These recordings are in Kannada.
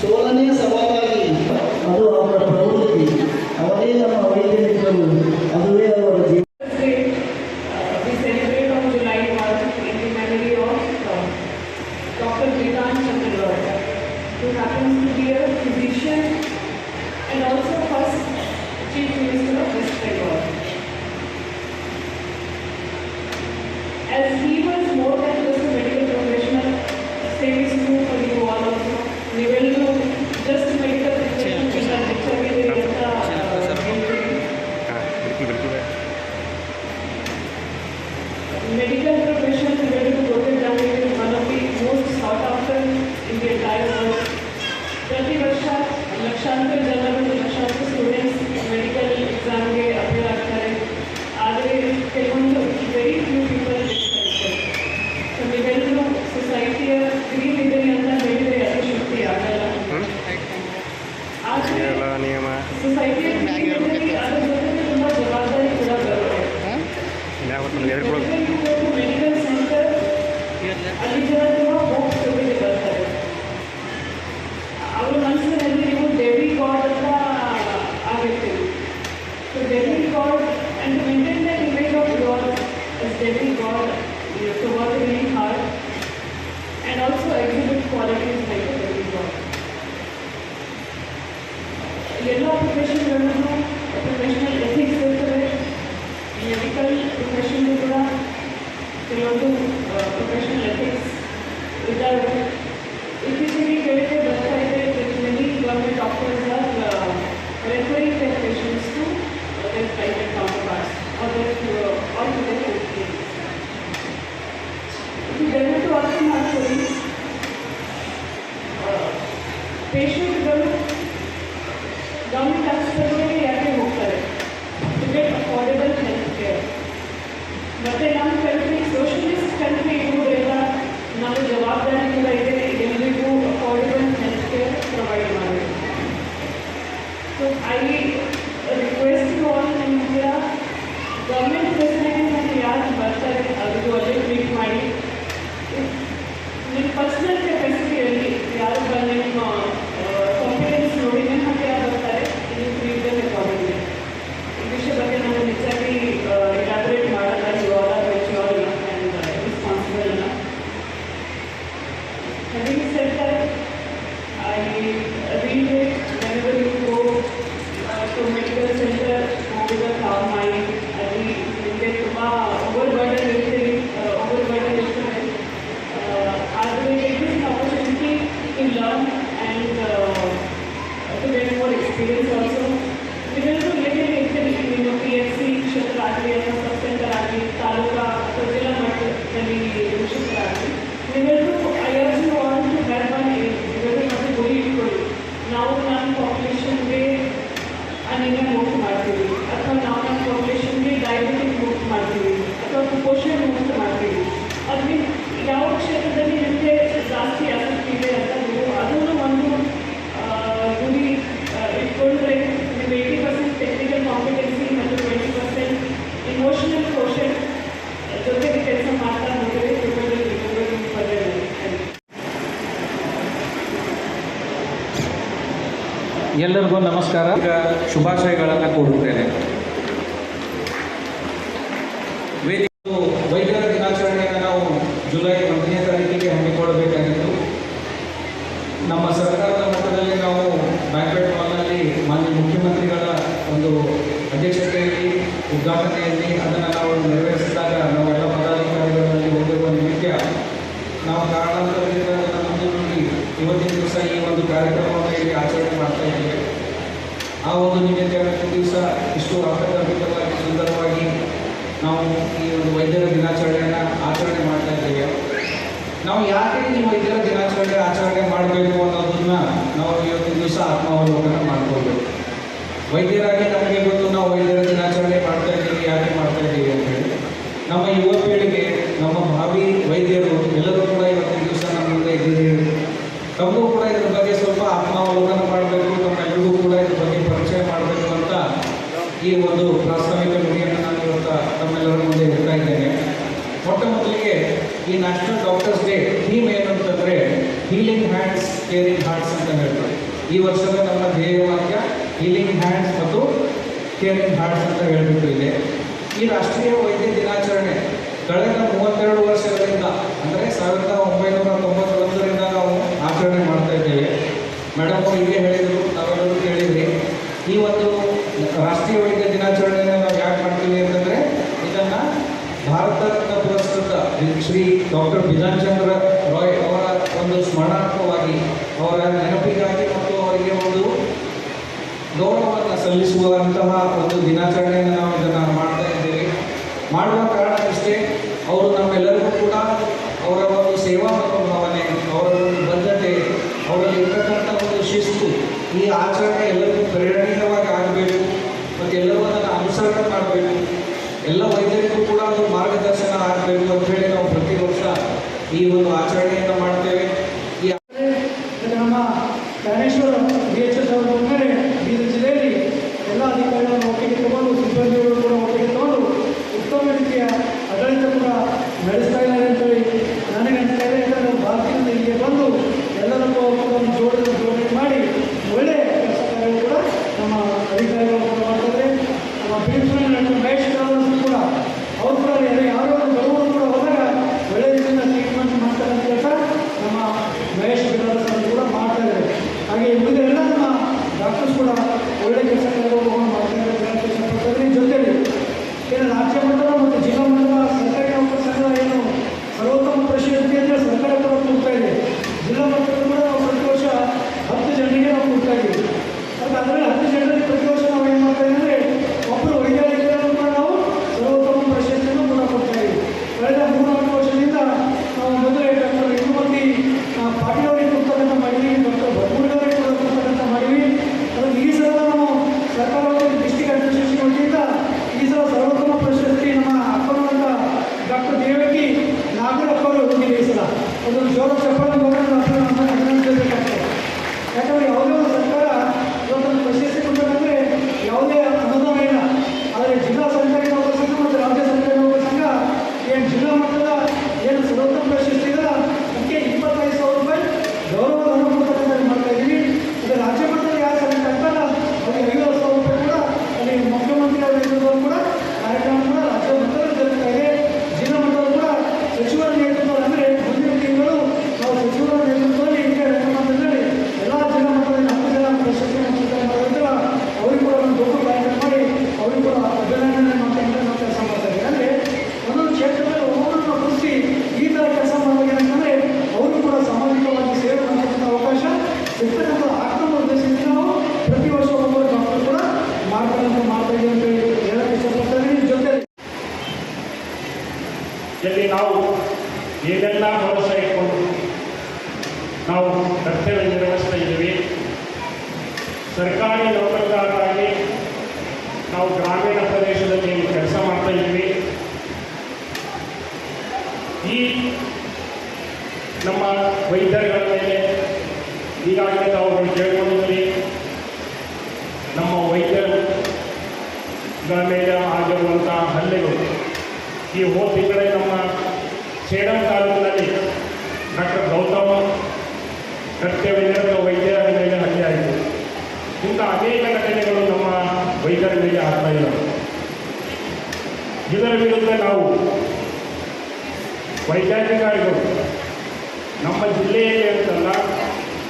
ಸೋಲನೇ ಸವಾಲಾಗಿ ಅದು who happens to be a physician and also first Chief Minister of West Bengal. As he Thank you. Patient government government hospital में जाके वो करें। To get affordable health care but an ಎಲ್ಲರಿಗೂ ನಮಸ್ಕಾರ. ಈಗ ಶುಭಾಶಯಗಳನ್ನು ಕೋರುತ್ತೇನೆ. ಯಾರಿಗೆ ನಿಮ್ಮ ಇದರ ದಿನಾಚರಣೆ, ಆಚರಣೆ ಮಾಡಬೇಕು ಅನ್ನೋದನ್ನ ನಾವು ಇವತ್ತು ದಿವಸ ಆತ್ಮಾವಲೋಕನ ಮಾಡ್ಕೋಬೇಕು ವೈದ್ಯರಾಗಿ ನಮಗೆ ಗೊತ್ತು, ನಾವು ವೈದ್ಯರ ದಿನಾಚರಣೆ ಮಾಡ್ತಾ ಇದ್ದೀವಿ, ಯಾಕೆ ಮಾಡ್ತಾ ಇದ್ದೀವಿ ಅಂತ ಹೇಳಿ. ನಮ್ಮ ಯುವ ಪೀಳಿಗೆ, ನಮ್ಮ ಭಾವಿ ವೈದ್ಯರು ಎಲ್ಲರೂ ಕೂಡ ಇವತ್ತಿನ ದಿವಸ ನಮ್ಮ ಮುಂದೆ ಇದ್ದೀವಿ ತಮಗೂ ಕೂಡ ಇದ್ರ ಬಗ್ಗೆ ಸ್ವಲ್ಪ ಆತ್ಮಾವಲೋಕನ ಮಾಡಬೇಕು ನಮ್ಮೆಲ್ಲರಿಗೂ ಕೂಡ ಇದ್ರ ಬಗ್ಗೆ ಪರಿಚಯ ಮಾಡಬೇಕು ಅಂತ ಈ ಒಂದು ಪ್ರಾಸ್ತಾವಿಕ ನುಡಿಯನ್ನು ನಾನು ಇವತ್ತ ತಮ್ಮೆಲ್ಲರ ಮುಂದೆ ಹೇಳ್ತಾ ಇದ್ದೇನೆ. ಮೊಟ್ಟ ಮೊದಲಿಗೆ ಈ national doctors healing hands caring hearts ಅಂತ ಹೇಳ್ತಾರೆ. ಈ ವರ್ಷದ ನಮ್ಮ ಧ್ಯೇಯವಾಕ್ಯ ಹೀಲಿಂಗ್ ಹ್ಯಾಂಡ್ಸ್ ಮತ್ತು ಕೇರಿಂಗ್ ಹಾರ್ಟ್ಸ್ ಅಂತ ಹೇಳ್ಬಿಟ್ಟು ಇದೆ. ಈ ರಾಷ್ಟ್ರೀಯ ವೈದ್ಯ ದಿನಾಚರಣೆ, ಕಳೆದ ಮೂವತ್ತೆರಡು ವರ್ಷಗಳಿಂದ, ಅಂದರೆ ಸಾವಿರದ ಮಾಡುವ ಕಾರಣಕ್ಕಷ್ಟೇ ಅವರು ನಮ್ಮೆಲ್ಲರಿಗೂ ಕೂಡ ಅವರ ಒಂದು ಸೇವಾ ಮನೋಭಾವನೆ ಅವರ ಒಂದು ಬದ್ಧತೆ, ಅವರಲ್ಲಿ ಇರ್ತಕ್ಕಂಥ ಒಂದು ಶಿಸ್ತು, ಈ ಆಚರಣೆ ಏನೆಲ್ಲ ಭರವಸೆ ಇಟ್ಕೊಂಡು ನಾವು ಕರ್ತವ್ಯ ನಿರ್ವಹಿಸ್ತಾ ಇದ್ದೀವಿ. ಸರ್ಕಾರಿ ನೌಕರದಾರರಾಗಿ ನಾವು ಗ್ರಾಮೀಣ ಪ್ರದೇಶದಲ್ಲಿ ಕೆಲಸ ಮಾಡ್ತಾ ಇದ್ದೀವಿ. ಈ ನಮ್ಮ ವೈದ್ಯರುಗಳ ಮೇಲೆ ಈಗಾಗಲೇ ನಾವು ಕೇಳ್ಕೊಂಡಿದ್ದೀವಿ ನಮ್ಮ ವೈದ್ಯರುಗಳ ಮೇಲೆ ಆಗಿರುವಂತಹ ಹಲ್ಲೆಗಳು ಈ ಹೋಗಿ ಇದರ ವಿರುದ್ಧ ನಾವು ವೈದ್ಯಾಧಿಕಾರಿಗಳು ನಮ್ಮ ಜಿಲ್ಲೆಯಲ್ಲಿ ಅಂತಲ್ಲ,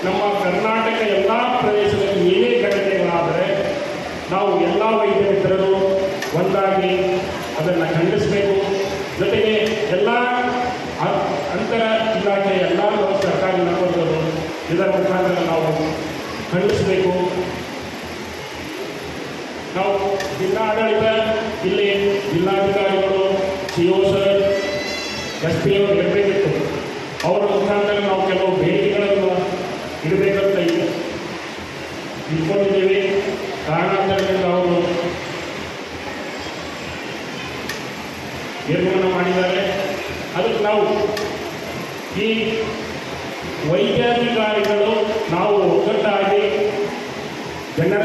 ನಮ್ಮ ಕರ್ನಾಟಕ ಎಲ್ಲ ಪ್ರದೇಶದಲ್ಲಿ ಏನೇ ಘಟನೆಗಳಾದರೆ ನಾವು ಎಲ್ಲ ವೈದ್ಯ ಒಂದಾಗಿ ಅದನ್ನು ಖಂಡಿಸಬೇಕು. ಜೊತೆಗೆ ಎಲ್ಲ ಅಂತರ ಇಲಾಖೆ ಎಲ್ಲ ಸರ್ಕಾರಿ ನಂಬರ್ಗಳು ಇದರ ಮುಖಾಂತರ ನಾವು ಖಂಡಿಸಬೇಕು. ನಾವು ಜಿಲ್ಲಾ ಆಡಳಿತ ಇಲ್ಲಿ ಜಿಲ್ಲಾಧಿಕಾರಿಗಳು, C O sir, S P ಅವರು ಇರಬೇಕಿತ್ತು ಅವರ ಮುಖಾಂತರ ನಾವು ಕೆಲವು ಬೇಡಿಕೆಗಳನ್ನು ಇಡಬೇಕಂತ ಇದೆ. ಇಟ್ಕೊಂಡಿದ್ದೇವೆ. ಕಾರಣಾಂತರದಿಂದ ಅವರು ನಿರ್ಮಾಣ ಮಾಡಿದ್ದಾರೆ. ಅದಕ್ಕೆ ನಾವು ಈ ವೈದ್ಯಾಧಿಕಾರಿಗಳು ನಾವು ಒಗ್ಗಟ್ಟಾಗಿ ಜನರ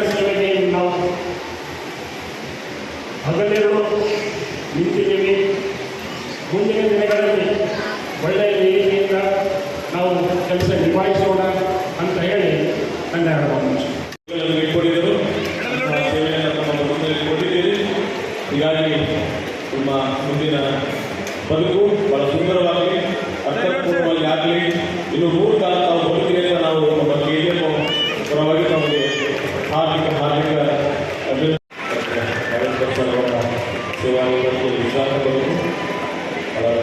ಹೀಗಾಗಿ ನಿಮ್ಮ ಮುಂದಿನ ಬದುಕು ಬಹಳ ಸುಂದರವಾಗಿ ಅರ್ಥಪೂರ್ಣವಾಗಿ ಆಗಲಿ. ಇನ್ನು ಮೂರು ಕಾಲ ತಾವು ಬದುಕಿದೆ ಅಂತ ನಾವು ನಮ್ಮ ಎಂ ಪರವಾಗಿ ನಮಗೆ ಹಾರ್ದಿಕ ಹಾರ್ದಿಕ ಸೇವಾ ವಿಶ್ವಾಸ ಬದುಕು ಬಹಳ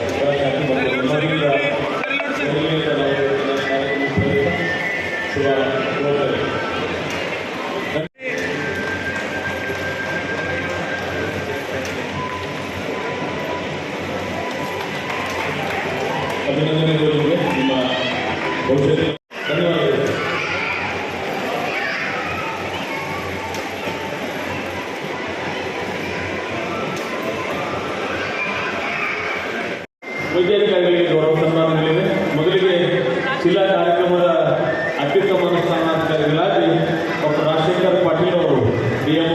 ವೈದ್ಯಾಧಿಕಾರಿಗಳಿಗೆ ಗೌರವ ಸನ್ಮಾನಗಳಿವೆ. ಮೊದಲಿಗೆ ಜಿಲ್ಲಾ ಕಾರ್ಯಕ್ರಮದ ಅತ್ಯುತ್ತಮ ಅನುಷ್ಠಾನಾಧಿಕಾರಿಗಳಾಗಿ ಡಾಕ್ಟರ್ ರಾಜಶೇಖರ್ ಪಾಟೀಲ್ ಅವರು ಡಿ ಎಂ